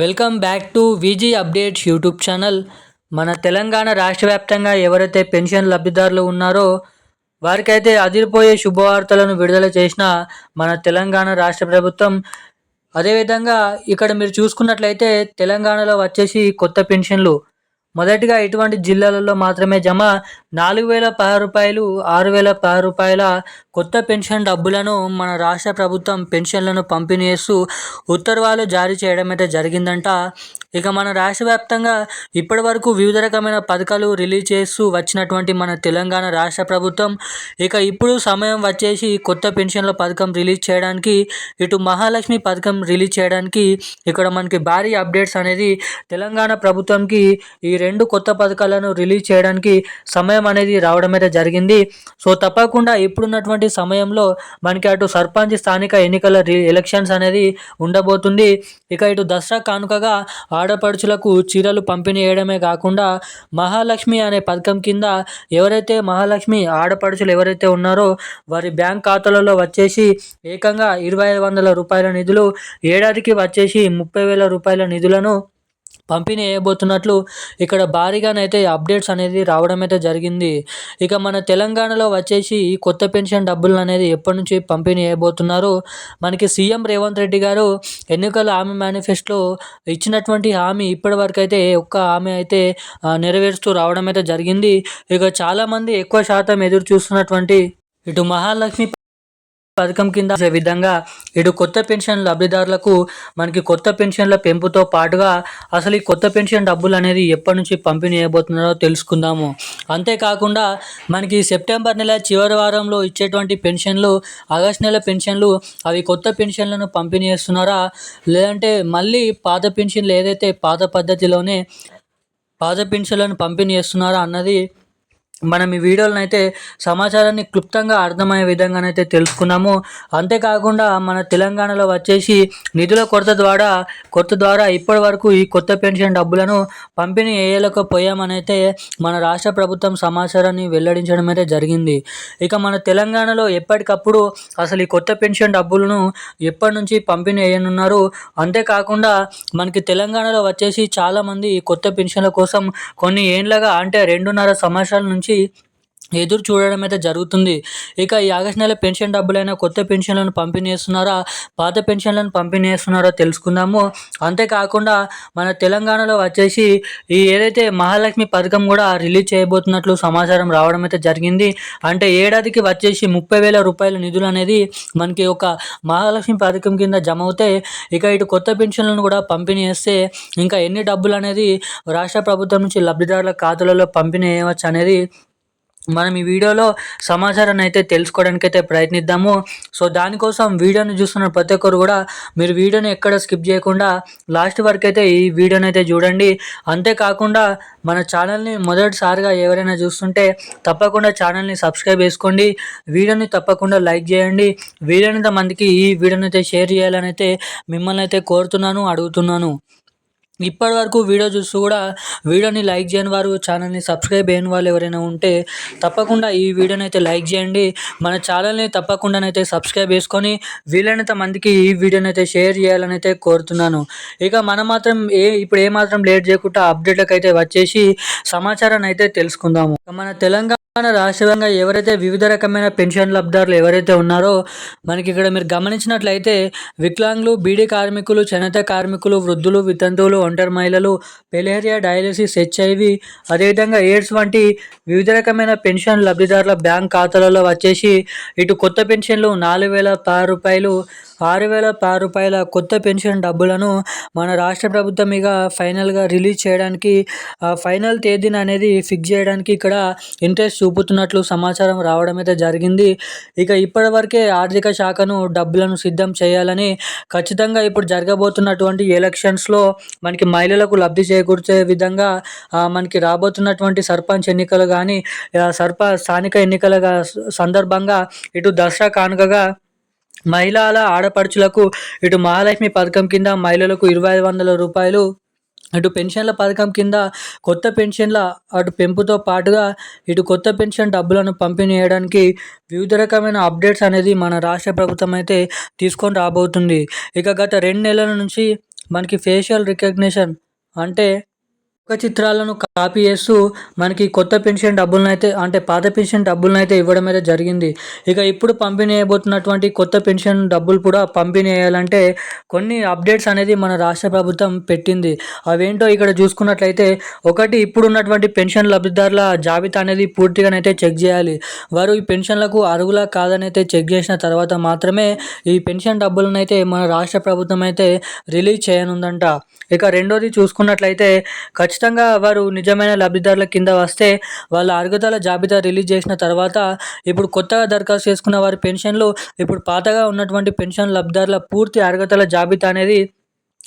Welcome back to VG updates YouTube channel. మన తెలంగాణ రాష్ట్ర వ్యాప్తంగా ఎవరైతే పెన్షన్ లబ్ధిదారులు ఉన్నారో వారికైతే అదిరిపోయే శుభవార్తలను విడుదల చేసిన మన తెలంగాణ రాష్ట్ర ప్రభుత్వం. అదేవిధంగా ఇక్కడ మీరు చూసుకున్నట్లయితే తెలంగాణలో వచ్చేసి కొత్త పెన్షన్లు. మొదటిగా ఇటువంటి జిల్లాలలో మాత్రమే జమ నాలుగు వేల పది రూపాయలు ఆరు వేల పదహారు రూపాయల కొత్త పెన్షన్ డబ్బులను మన రాష్ట్ర ప్రభుత్వం పెన్షన్లను పంపిణీ చేస్తూ ఉత్తర్వులు జారీ చేయడం అయితే జరిగిందంట. ఇక మన రాష్ట్ర వ్యాప్తంగా ఇప్పటి వరకు వివిధ రకమైన పథకాలు రిలీజ్ చేస్తూ వచ్చినటువంటి మన తెలంగాణ రాష్ట్ర ప్రభుత్వం ఇక ఇప్పుడు సమయం వచ్చేసి కొత్త పెన్షన్ల పథకం రిలీజ్ చేయడానికి ఇటు మహాలక్ష్మి పథకం రిలీజ్ చేయడానికి ఇక్కడ మనకి భారీ అప్డేట్స్ అనేది తెలంగాణ ప్రభుత్వంకి ఈ రెండు కొత్త పథకాలను రిలీజ్ చేయడానికి సమయం అనేది రావడం అయితే జరిగింది. సో తప్పకుండా ఇప్పుడున్నటువంటి సమయంలో మనకి అటు సర్పంచ్ స్థానిక ఎన్నికల రి- ఎలక్షన్స్ అనేది ఉండబోతుంది. ఇక ఇటు దసరా కానుకగా ఆడపడుచులకు చీరలు పంపిణీ చేయడమే కాకుండా మహాలక్ష్మి అనే పథకం కింద ఎవరైతే మహాలక్ష్మి ఆడపడుచులు ఎవరైతే ఉన్నారో వారి బ్యాంక్ ఖాతాలలో వచ్చేసి ఏకంగా ఇరవై ఐదు వందల రూపాయల నిధులు ఏడాదికి వచ్చేసి ముప్పై వేల రూపాయల నిధులను పంపిణీ చేయబోతున్నట్లు ఇక్కడ భారీగానైతే అప్డేట్స్ అనేది రావడం అయితే జరిగింది. ఇక మన తెలంగాణలో వచ్చేసి ఈ కొత్త పెన్షన్ డబ్బులు అనేది ఎప్పటి నుంచి పంపిణీ చేయబోతున్నారు మనకి సీఎం రేవంత్ రెడ్డి గారు ఎన్నికల హామీ మేనిఫెస్టోలో ఇచ్చినటువంటి హామీ ఇప్పటి వరకు అయితే ఒక్క హామీ అయితే నెరవేరుస్తూ రావడం అయితే జరిగింది. ఇక చాలామంది ఎక్కువ శాతం ఎదురు చూస్తున్నటువంటి ఇటు మహాలక్ష్మి పథకం కింద విధంగా ఇటు కొత్త పెన్షన్ లబ్ధిదారులకు మనకి కొత్త పెన్షన్ల పెంపుతో పాటుగా అసలు ఈ కొత్త పెన్షన్ డబ్బులు అనేది ఎప్పటి నుంచి పంపిణీ చేయబోతున్నారో తెలుసుకుందాము. అంతేకాకుండా మనకి సెప్టెంబర్ నెల చివరి వారంలో ఇచ్చేటువంటి పెన్షన్లు ఆగస్ట్ నెల పెన్షన్లు అవి కొత్త పెన్షన్లను పంపిణీ చేస్తున్నారా? లేదంటే మళ్ళీ పాత పెన్షన్లు ఏదైతే పాత పద్ధతిలోనే పాత పెన్షన్లను పంపిణీ చేస్తున్నారా అన్నది మనం ఈ వీడియోలను అయితే సమాచారాన్ని క్లుప్తంగా అర్థమయ్యే విధంగానైతే తెలుసుకున్నాము. అంతేకాకుండా మన తెలంగాణలో వచ్చేసి నిధుల కొరత ద్వారా కొరత ద్వారా ఇప్పటి వరకు ఈ కొత్త పెన్షన్ డబ్బులను పంపిణీ వేయలేకపోయామనైతే మన రాష్ట్ర ప్రభుత్వం సమాచారాన్ని వెల్లడించడం అయితే జరిగింది. ఇక మన తెలంగాణలో ఎప్పటికప్పుడు అసలు ఈ కొత్త పెన్షన్ డబ్బులను ఎప్పటి నుంచి పంపిణీ చేయనున్నారు? అంతేకాకుండా మనకి తెలంగాణలో వచ్చేసి చాలామంది ఈ కొత్త పెన్షన్ల కోసం కొన్ని ఏండ్లగా అంటే రెండున్నర సంవత్సరాల నుంచి şey ఎదురు చూడడం అయితే జరుగుతుంది. ఇక ఈ ఆగస్ట్ నెల పెన్షన్ డబ్బులైన కొత్త పెన్షన్లను పంపిణీ చేస్తున్నారా పాత పెన్షన్లను పంపిణీ చేస్తున్నారో తెలుసుకుందాము. అంతేకాకుండా మన తెలంగాణలో వచ్చేసి ఈ ఏదైతే మహాలక్ష్మి పథకం కూడా రిలీజ్ చేయబోతున్నట్లు సమాచారం రావడం అయితే జరిగింది. అంటే ఏడాదికి వచ్చేసి ముప్పై వేల రూపాయల నిధులు అనేది మనకి ఒక మహాలక్ష్మి పథకం కింద జమ అవుతాయి ఇక ఇటు కొత్త పెన్షన్లను కూడా పంపిణీ చేస్తే ఇంకా ఎన్ని డబ్బులు అనేది రాష్ట్ర ప్రభుత్వం నుంచి లబ్ధిదారుల ఖాతాలలో పంపిణీ చేయవచ్చు అనేది మనం ఈ వీడియోలో సమాచారాన్ని అయితే తెలుసుకోవడానికి అయితే ప్రయత్నిద్దాము. సో దానికోసం వీడియోని చూస్తున్న ప్రతి ఒక్కరు కూడా మీరు వీడియోని ఎక్కడ స్కిప్ చేయకుండా లాస్ట్ వరకు అయితే ఈ వీడియోని అయితే చూడండి. అంతేకాకుండా మన ఛానల్ని మొదటిసారిగా ఎవరైనా చూస్తుంటే తప్పకుండా ఛానల్ని సబ్స్క్రైబ్ చేసుకోండి. వీడియోని తప్పకుండా లైక్ చేయండి. వీలైనంత మందికి ఈ వీడియోని అయితే షేర్ చేయాలని అయితే మిమ్మల్ని అయితే కోరుతున్నాను అడుగుతున్నాను. ఇప్పటి వరకు వీడియో చూస్తూ కూడా వీడియోని లైక్ చేయని వారు ఛానల్ని సబ్స్క్రైబ్ చేయని వాళ్ళు ఎవరైనా ఉంటే తప్పకుండా ఈ వీడియోని అయితే లైక్ చేయండి. మన ఛానల్ని తప్పకుండానైతే సబ్స్క్రైబ్ చేసుకొని వీలైనంత మందికి ఈ వీడియోని అయితే షేర్ చేయాలని అయితే కోరుతున్నాను. ఇక మనం మాత్రం ఏ ఇప్పుడు ఏ మాత్రం లేట్ చేయకుండా అప్డేట్లకు అయితే వచ్చేసి సమాచారాన్ని అయితే తెలుసుకుందాము. మన తెలంగాణ తెలంగాణ రాష్ట్రంగా ఎవరైతే వివిధ రకమైన పెన్షన్ లబ్ధారులు ఎవరైతే ఉన్నారో మనకి ఇక్కడ మీరు గమనించినట్లయితే వికలాంగులు బీడీ కార్మికులు చేనేత కార్మికులు వృద్ధులు వితంతువులు ఒంటరి మహిళలు పెలేరియా డయాలసిస్ హెచ్ఐవి అదేవిధంగా ఎయిడ్స్ వంటి వివిధ రకమైన పెన్షన్ లబ్ధిదారుల బ్యాంక్ ఖాతాలలో వచ్చేసి ఇటు కొత్త పెన్షన్లు నాలుగు వేల పది రూపాయలు ఆరు వేల ఆరు రూపాయల కొత్త పెన్షన్ డబ్బులను మన రాష్ట్ర ప్రభుత్వం ఇక ఫైనల్గా రిలీజ్ చేయడానికి ఫైనల్ తేదీని అనేది ఫిక్స్ చేయడానికి ఇక్కడ ఇంట్రెస్ట్ చూపుతున్నట్లు సమాచారం రావడం అయితే జరిగింది. ఇక ఇప్పటివరకే ఆర్థిక శాఖను డబ్బులను సిద్ధం చేయాలని ఖచ్చితంగా ఇప్పుడు జరగబోతున్నటువంటి ఎలక్షన్స్లో మనకి మహిళలకు లబ్ధి చేకూర్చే విధంగా మనకి రాబోతున్నటువంటి సర్పంచ్ ఎన్నికలు కానీ సర్ప స్థానిక ఎన్నికల సందర్భంగా ఇటు దసరా కానుకగా మహిళల ఆడపడుచులకు ఇటు మహాలక్ష్మి పథకం కింద మహిళలకు ఇరవై ఐదు వందల రూపాయలు ఇటు పెన్షన్ల పథకం కింద కొత్త పెన్షన్ల అటు పెంపుతో పాటుగా ఇటు కొత్త పెన్షన్ డబ్బులను పంపిణీ చేయడానికి వివిధ రకమైన అప్డేట్స్ అనేది మన రాష్ట్ర ప్రభుత్వం అయితే తీసుకొని రాబోతుంది. ఇక గత రెండు నెలల నుంచి మనకి ఫేషియల్ రికగ్నిషన్ అంటే ఒక చిత్రాలను కాపీ చేస్తూ మనకి కొత్త పెన్షన్ డబ్బులను అయితే అంటే పాత పెన్షన్ డబ్బులను అయితే ఇవ్వడం అయితే జరిగింది. ఇక ఇప్పుడు పంపిణీ చేయబోతున్నటువంటి కొత్త పెన్షన్ డబ్బులు కూడా పంపిణీ చేయాలంటే కొన్ని అప్డేట్స్ అనేది మన రాష్ట్ర ప్రభుత్వం పెట్టింది. అవేంటో ఇక్కడ చూసుకున్నట్లయితే ఒకటి ఇప్పుడు ఉన్నటువంటి పెన్షన్ లబ్ధిదారుల జాబితా అనేది పూర్తిగానైతే చెక్ చేయాలి. వారు ఈ పెన్షన్లకు అరుగులా కాదని అయితే చెక్ చేసిన తర్వాత మాత్రమే ఈ పెన్షన్ డబ్బులను అయితే మన రాష్ట్ర ప్రభుత్వం అయితే రిలీజ్ చేయనుందంట. ఇక రెండోది చూసుకున్నట్లయితే ఖచ్చితంగా ఖచ్చితంగా వారు నిజమైన లబ్ధిదారుల కింద వస్తే వాళ్ళ అర్హతల జాబితా రిలీజ్ చేసిన తర్వాత ఇప్పుడు కొత్తగా దరఖాస్తు చేసుకున్న వారి పెన్షన్లు ఇప్పుడు పాతగా ఉన్నటువంటి పెన్షన్ లబ్ధిదారుల పూర్తి అర్హతల జాబితా అనేది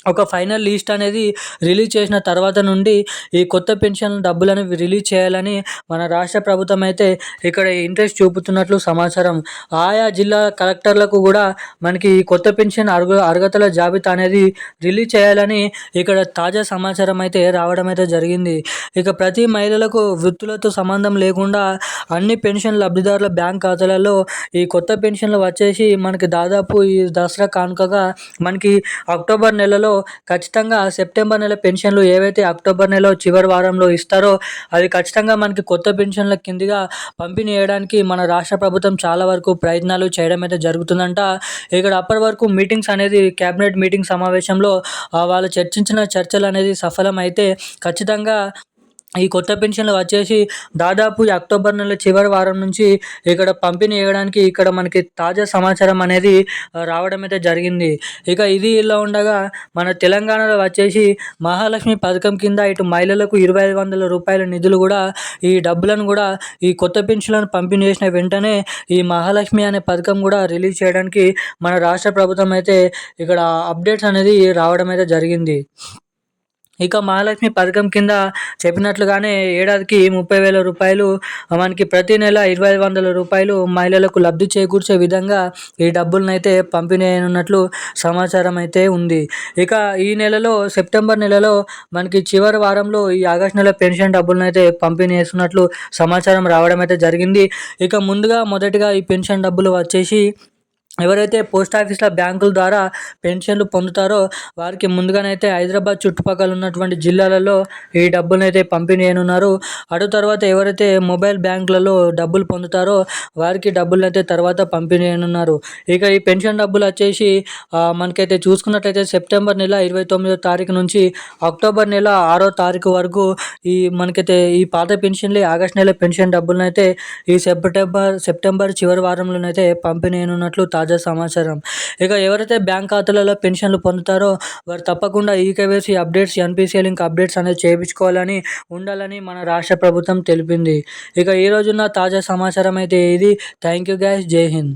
ఒక ఫైనల్ లిస్ట్ అనేది రిలీజ్ చేసిన తర్వాత నుండి ఈ కొత్త పెన్షన్ డబ్బులను రిలీజ్ చేయాలని మన రాష్ట్ర ప్రభుత్వం అయితే ఇక్కడ ఇంట్రెస్ట్ చూపుతున్నట్లు సమాచారం. ఆయా జిల్లా కలెక్టర్లకు కూడా మనకి ఈ కొత్త పెన్షన్ అర్హ అర్హతల జాబితా అనేది రిలీజ్ చేయాలని ఇక్కడ తాజా సమాచారం అయితే రావడం అయితే జరిగింది. ఇక ప్రతి మహిళలకు వృత్తులతో సంబంధం లేకుండా అన్ని పెన్షన్ లబ్ధిదారుల బ్యాంక్ ఖాతాలలో ఈ కొత్త పెన్షన్లు వచ్చేసి మనకి దాదాపు ఈ దసరా కానుకగా మనకి అక్టోబర్ నెలలో ఖచ్చితంగా సెప్టెంబర్ నెల పెన్షన్లు ఏవైతే అక్టోబర్ నెల చివరి వారంలో ఇస్తారో అవి ఖచ్చితంగా మనకి కొత్త పెన్షన్ల కిందిగా పంపిణీ చేయడానికి మన రాష్ట్ర ప్రభుత్వం చాలా వరకు ప్రయత్నాలు చేయడం అయితే జరుగుతుందంట. ఇక్కడ అప్పటి వరకు మీటింగ్స్ అనేది క్యాబినెట్ మీటింగ్ సమావేశంలో వాళ్ళు చర్చించిన చర్చలు అనేది సఫలం అయితే ఖచ్చితంగా ఈ కొత్త పెన్షన్లు వచ్చేసి దాదాపు అక్టోబర్ నెల చివరి వారం నుంచి ఇక్కడ పంపిణీ చేయడానికి ఇక్కడ మనకి తాజా సమాచారం అనేది రావడం అయితే జరిగింది. ఇక ఇది ఇలా ఉండగా మన తెలంగాణలో వచ్చేసి మహాలక్ష్మి పథకం కింద ఇటు మహిళలకు ఇరవై ఐదు వందల రూపాయల నిధులు కూడా ఈ డబ్బులను కూడా ఈ కొత్త పెన్షన్లను పంపిణీ చేసిన వెంటనే ఈ మహాలక్ష్మి అనే పథకం కూడా రిలీజ్ చేయడానికి మన రాష్ట్ర ప్రభుత్వం అయితే ఇక్కడ అప్డేట్స్ అనేది రావడం అయితే జరిగింది. ఇక మహాలక్ష్మి పథకం కింద చెప్పినట్లుగానే ఏడాదికి ముప్పై వేల రూపాయలు మనకి ప్రతి నెల ఇరవై ఐదు వందల రూపాయలు మహిళలకు లబ్ధి చేకూర్చే విధంగా ఈ డబ్బులనైతే పంపిణీ అయినట్లు సమాచారం అయితే ఉంది. ఇక ఈ నెలలో సెప్టెంబర్ నెలలో మనకి చివరి వారంలో ఈ ఆగస్ట్ నెల పెన్షన్ డబ్బులను అయితే పంపిణీ చేస్తున్నట్లు సమాచారం రావడం అయితే జరిగింది. ఇక ముందుగా మొదటిగా ఈ పెన్షన్ డబ్బులు వచ్చేసి ఎవరైతే పోస్ట్ ఆఫీస్ల బ్యాంకుల ద్వారా పెన్షన్లు పొందుతారో వారికి ముందుగానైతే హైదరాబాద్ చుట్టుపక్కల ఉన్నటువంటి జిల్లాలలో ఈ డబ్బులను అయితే పంపిణీ అయినున్నారు అటు తర్వాత ఎవరైతే మొబైల్ బ్యాంకులలో డబ్బులు పొందుతారో వారికి డబ్బులను అయితే తర్వాత పంపిణీ అయినున్నారు ఇక ఈ పెన్షన్ డబ్బులు వచ్చేసి మనకైతే చూసుకున్నట్లయితే సెప్టెంబర్ నెల ఇరవై తొమ్మిదో తారీఖు నుంచి అక్టోబర్ నెల ఆరో తారీఖు వరకు ఈ మనకైతే ఈ పాత పెన్షన్లు ఆగస్ట్ నెల పెన్షన్ డబ్బులను అయితే ఈ సెప్టెంబర్ సెప్టెంబర్ చివరి వారంలోనైతే పంపిణీ అయినట్లు తాజా సమాచారం. ఇక ఎవరైతే బ్యాంక్ ఖాతాలలో పెన్షన్లు పొందుతారో వారు తప్పకుండా eKYC updates NPCI link updates అనేది చేయించుకోవాలని ఉండాలని మన రాష్ట్ర ప్రభుత్వం తెలిపింది. ఇక ఈ రోజున తాజా సమాచారం అయితే ఇది థ్యాంక్ యూ గ్యాస్. జై హింద్.